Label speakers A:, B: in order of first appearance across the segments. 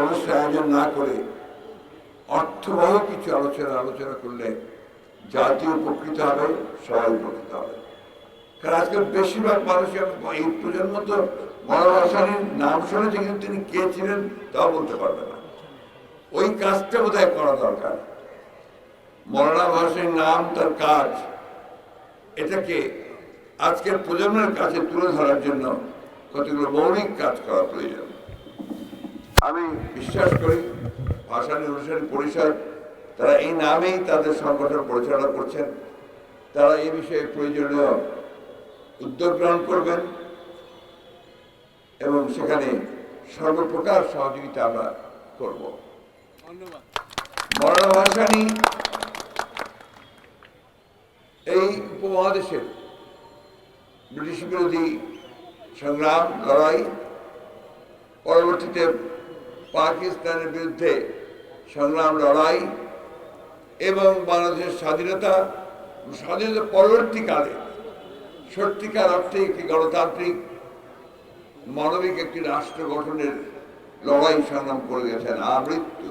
A: অনুষ্ঠান আয়োজন না করে অর্থবহ কিছু আলোচনা আলোচনা করলে জাতীয় উপকৃত হবে, সবাই উপকৃত হবে। কারণ আজকাল বেশিরভাগ মানুষ এই প্রজন্ম তো মনোভাষানীর নাম শুনেছে, কিন্তু তিনি কে ছিলেন তাও বলতে পারবে না। ওই কাজটা বোধহয় করা দরকার। মরণা ভাষার নাম তার কাজ। এটাকে আজকের প্রজন্মের কাছে তুলে ধরার জন্য কতগুলো মৌলিক কাজ করা প্রয়োজন। আমি বিশ্বাস করি ভাষানী অনুসারী পরিষদ তারা এই নামেই তাদের সংগঠন পরিচালনা করছেন। তারা এই বিষয়ে প্রয়োজনীয় উদ্যোগ গ্রহণ করবেন এবং সেখানে সর্বপ্রকার সহযোগিতা আমরা করব। মরণা ভাষানী এই উপমহাদেশের ব্রিটিশ বিরোধী সংগ্রাম লড়াই পরবর্তীতে পাকিস্তানের বিরুদ্ধে সংগ্রাম, লড়াই এবং বাংলাদেশের স্বাধীনতা স্বাধীনতা পরবর্তীকালে সত্যিকার অর্থে একটি গণতান্ত্রিক, মানবিক একটি রাষ্ট্র গঠনের লড়াই সংগ্রাম করে গেছেন আমৃত্যু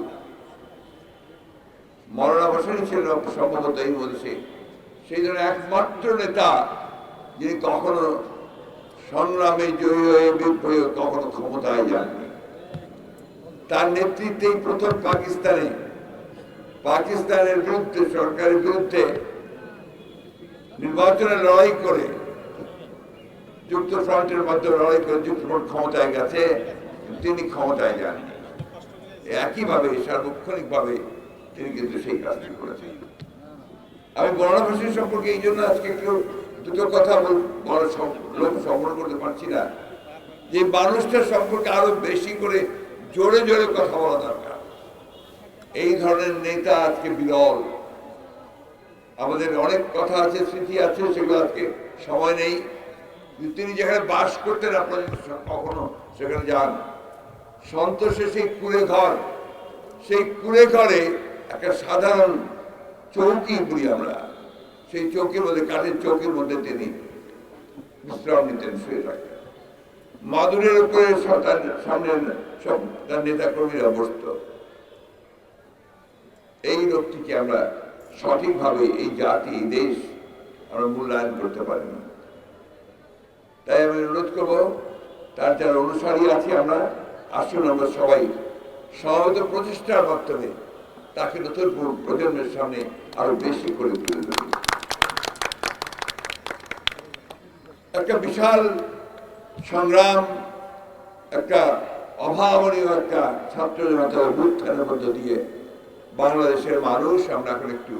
A: মরণাবসানই ছিল সম্ভবত এই বলছে সেই জন্য একমাত্র নেতা যিনি কখনো সংগ্রামে জয়ী হয়ে বিপ্লবী কখনো ক্ষমতায় যাননি। তার নেতৃত্বেই প্রথম পাকিস্তানে। পাকিস্তানের বিরুদ্ধে, সরকারের বিরুদ্ধে নির্বাচনে লড়াই করে যুক্ত ফ্রন্টের মাধ্যমে লড়াই করে যুক্তফ্রন্ট ক্ষমতায় গেছে, তিনি ক্ষমতায় যাননি। একইভাবে, সার্বক্ষণিকভাবে তিনি কিন্তু সেই কাজটি করেছেন। আমি গণভাষী সম্পর্কে এই জন্য আজকে একটু দুটো কথা বড় লোক সংগ্রহ করতে পারছি না। যে মানুষটার সম্পর্কে আরও বেশি করে জোরে জোরে কথা বলা দরকার। এই ধরনের নেতা আজকে বিরল। আমাদের অনেক কথা আছে, স্মৃতি আছে, সেগুলো আজকে সময় নেই। তিনি যেখানে বাস করতেন, আপনারা কখনো সেখানে যান। সন্তোষে সেই কুড়ে ঘর, সেই কুড়ে ঘরে একটা সাধারণ চৌকি বলি আমরা। সেই চৌকির মধ্যে, কাঠের চৌকির মধ্যে তিনি বিশ্রাম নিতেন, শুয়ে থাকতেন। মাদুরের উপরে সামনে সব তার নেতা কর্মীরা বসত। এই লোকটিকে আমরা সঠিকভাবে এই জাতি দেশ আমরা মূল্যায়ন করতে পারিনি। তাই আমি অনুরোধ করব, তার যারা অনুসারী আছি আমরা, আসুন আমরা সবাই সমবেত প্রতিষ্ঠার মাধ্যমে তাকে নতুন প্রজন্মের সামনে আরও বেশি করে তুলে ধরি। একটা বিশাল সংগ্রাম একটা অভাবনীয় একটা ছাত্র জনতা অভ্যুত্থানের মধ্য দিয়ে বাংলাদেশের মানুষ, আমরা এখন একটু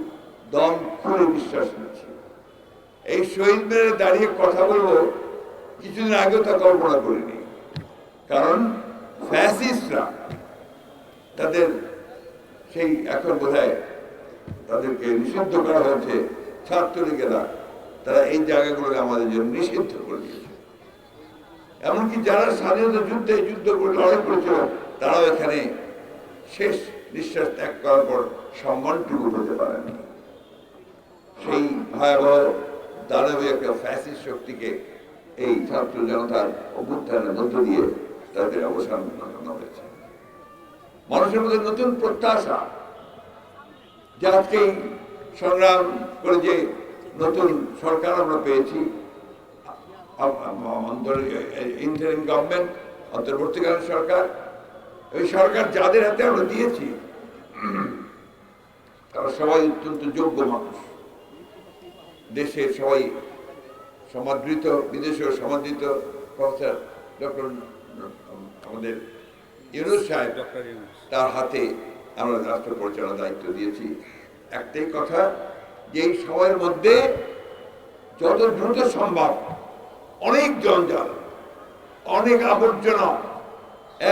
A: দম খুলে বিশ্বাস নিচ্ছি এই শহীদ মিনারে দাঁড়িয়ে কথা বলব, কিছুদিন আগেও তা কল্পনা করিনি। কারণ ফ্যাসিস্টরা তাদের সেই এখন বোধ তাদেরকে নিষিদ্ধ করা হয়েছে, ছাত্রলীগেরা, তারা এই জায়গাগুলোকে আমাদের জন্য নিষিদ্ধ করে দিয়েছে। এমনকি যারা স্বাধীনতা যুদ্ধে যুদ্ধ করে লড়াই করেছিল, তারাও এখানে শেষ নিঃশ্বাস ত্যাগ করার পর সম্মানটুকু হতে পারেন সেই ভয়াবহ দানবীয় একটা ফ্যাসিস্ট শক্তিকে এই ছাত্র জনতার অভ্যুত্থানের মধ্য দিয়ে তাদের অবসান ঘটানো হয়েছে। মানুষের মধ্যে নতুন প্রত্যাশা, যে আজকে সংগ্রাম করে যে নতুন সরকার আমরা পেয়েছি ইন্টারিম গভর্নমেন্ট অন্তর্বর্তীকালীন সরকার এই সরকার যাদের হাতে আমরা দিয়েছি তারা সবাই অত্যন্ত যোগ্য মানুষ। দেশের সবাই সমাদৃত বিদেশেও সমাদৃত প্রফেসর ডক্টর আমাদের ইউনুস সাহেব তার হাতে আমরা রাষ্ট্র পরিচালনার দায়িত্ব দিয়েছি। একটাই কথা যে এই সময়ের মধ্যে যত দ্রুত সম্ভব অনেক জঞ্জাল, অনেক আবর্জনা,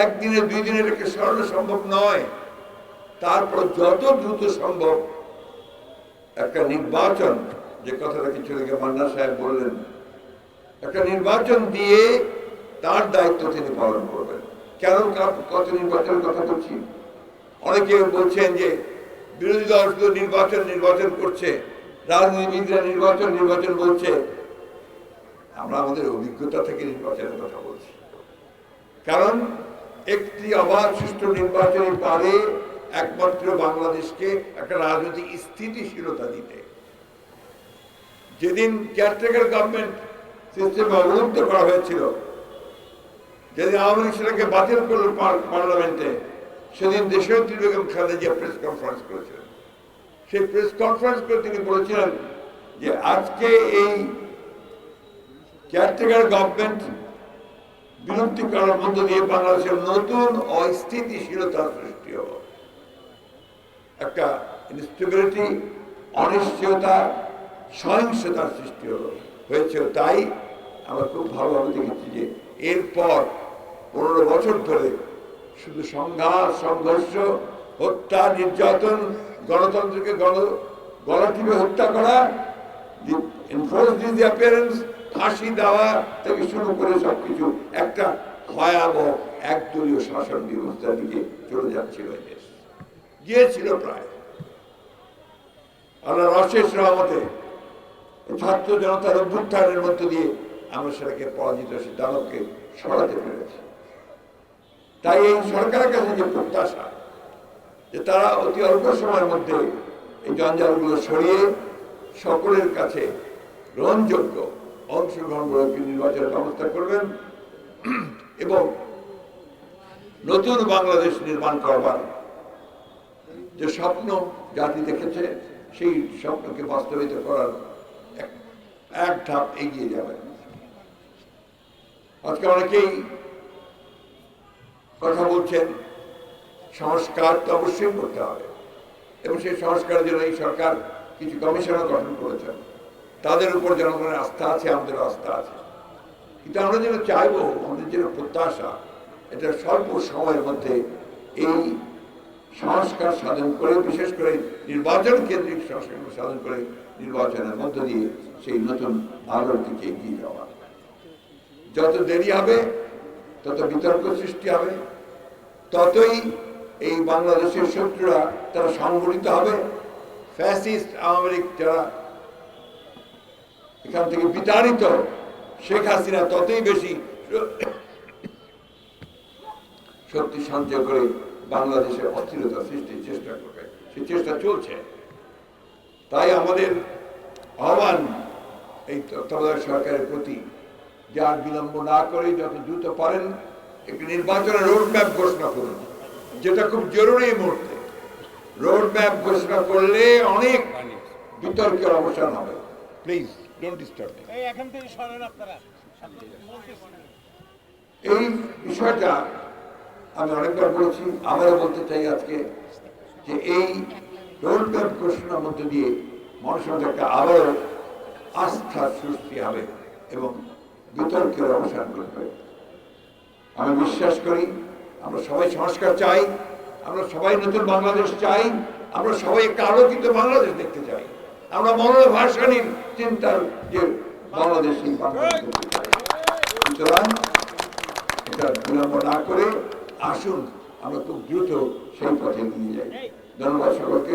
A: একদিনে দুই দিনে রেখে সরানো সম্ভব নয়। তারপর যত দ্রুত সম্ভব একটা নির্বাচন, যে কথাটা কিছু আগে মান্না সাহেব বললেন, একটা নির্বাচন দিয়ে তার দায়িত্ব তিনি পালন করবেন। কেন কত নির্বাচনের কথা বলছি? অনেকে বলছেন যে বিরোধী দল শুধু নির্বাচন নির্বাচন করছে রাজনীতিবিদরা নির্বাচন নির্বাচন বলছে আমরা আমাদের অভিজ্ঞতা থেকে নির্বাচনের কথা বলছি। কারণ একটি অবাধ সুষ্ঠু নির্বাচনের পারে একমাত্র বাংলাদেশকে একটা রাজনৈতিক স্থিতিশীলতা দিতে। যেদিন কেয়ারটেকার গভর্নমেন্ট সিস্টেমে অবলুপ্ত করা হয়েছিল, যেদিন আওয়ামী লীগ সেটাকে বাতিল করল পার্লামেন্টে সেদিন দেশনেত্রী বেগম খালেদা জিয়া প্রেস কনফারেন্স করেছিলেন। সেই প্রেস কনফারেন্স করে তিনি বলেছিলেন যে আজকে এই কেয়ারটেকার গভর্নমেন্ট বিলুপ্তি করার মধ্য দিয়ে বাংলাদেশের নতুন অস্থিতিশীলতার সৃষ্টি হল। একটা ইনস্টেবিলিটি অনিশ্চয়তা সহিংসতার সৃষ্টি হলো। হয়েছে তাই আমরা খুব ভালোভাবে দেখেছি যে এরপর পনেরো বছর ধরে শুধু সংঘাত, সংঘর্ষ, হত্যা, নির্যাতন, গণতন্ত্রকে গণ গলা হত্যা করা এনফোর্স ডিসঅ্যাপিয়ারেন্স ফাঁসি দেওয়া থেকে শুরু করে সবকিছু একটা ভয়াবহ একদলীয় শাসন ব্যবস্থার দিকে চলে যাচ্ছিল দেশ। গিয়েছিল প্রায়। আল্লাহ অশেষ রহমতে ছাত্র জনতার অভ্যুত্থানের মধ্য দিয়ে আমরা সেটাকে পরাজিত সে দানবকে সরাতে পেরেছি। তাই এই সরকারের কাছে যে প্রত্যাশা, যে তারা অতি অল্প সময়ের মধ্যে এই জঞ্জালগুলো সরিয়ে সকলের কাছে গ্রহণযোগ্য অংশগ্রহণমূলক নির্বাচনের ব্যবস্থা করবেন এবং নতুন বাংলাদেশ নির্মাণ করবার যে স্বপ্ন জাতি দেখেছে, সেই স্বপ্নকে বাস্তবিত করার এক- এক ধাপ এগিয়ে যাবেন আজকে অনেকেই কথা বলছেন, সংস্কার তো অবশ্যই করতে হবে এবং সেই সংস্কারের জন্য এই সরকার কিছু কমিশনও গঠন করেছেন। তাদের উপর জনগণের আস্থা আছে, আমাদের আস্থা আছে। কিন্তু আমরা যেন চাইব, আমাদের যেন প্রত্যাশা, এটা স্বল্প সময়ের মধ্যে এই সংস্কার সাধন করে, বিশেষ করে নির্বাচন কেন্দ্রিক সংস্কার সাধন করে নির্বাচনের মধ্য দিয়ে সেই নতুন আলোর দিকে এগিয়ে যাওয়া। যত দেরি হবে, তত বিতর্ক সৃষ্টি হবে, ততই এই বাংলাদেশের শত্রুরা তারা সংগঠিত হবে। ফ্যাসিস্ট আওয়ামী লীগ যারা এখান থেকে বিতাড়িত শেখ হাসিনা ততই বেশি শক্তি সঞ্চয় করে বাংলাদেশে অস্থিরতা সৃষ্টির চেষ্টা করবে। সেই চেষ্টা চলছে। তাই আমাদের আহ্বান এই তত্ত্বাবধায়ক সরকারের প্রতি যার বিলম্ব না করে যত দ্রুত পারেন, একটি নির্বাচনের রোড ম্যাপ ঘোষণা করুন, যেটা খুব জরুরি এই মুহূর্তে। রোড ম্যাপ ঘোষণা করলে অনেক বিতর্কের অবসান হবে। প্লিজ ডোন্ট ডিস্টার্ব
B: এই
A: বিষয়টা আমি অনেকবার বলেছি আবারও বলতে চাই আজকে যে এই রোড ম্যাপ ঘোষণার মধ্যে দিয়ে মানুষের মধ্যে একটা আবারও আস্থার সৃষ্টি হবে এবং বিতর্কের অবসান করবে আমি বিশ্বাস করি আমরা সবাই সংস্কার চাই আমরা সবাই নতুন বাংলাদেশ চাই আমরা সবাই একটা আলোকিত বাংলাদেশ দেখতে চাই। আমরা মনোভাষানীর চিন্তার যে বাংলাদেশ সুতরাং এটা বিলম্ব না করে আসুন, আমরা খুব দ্রুত সেই পথে নিয়ে যাই। ধন্যবাদ সকলকে।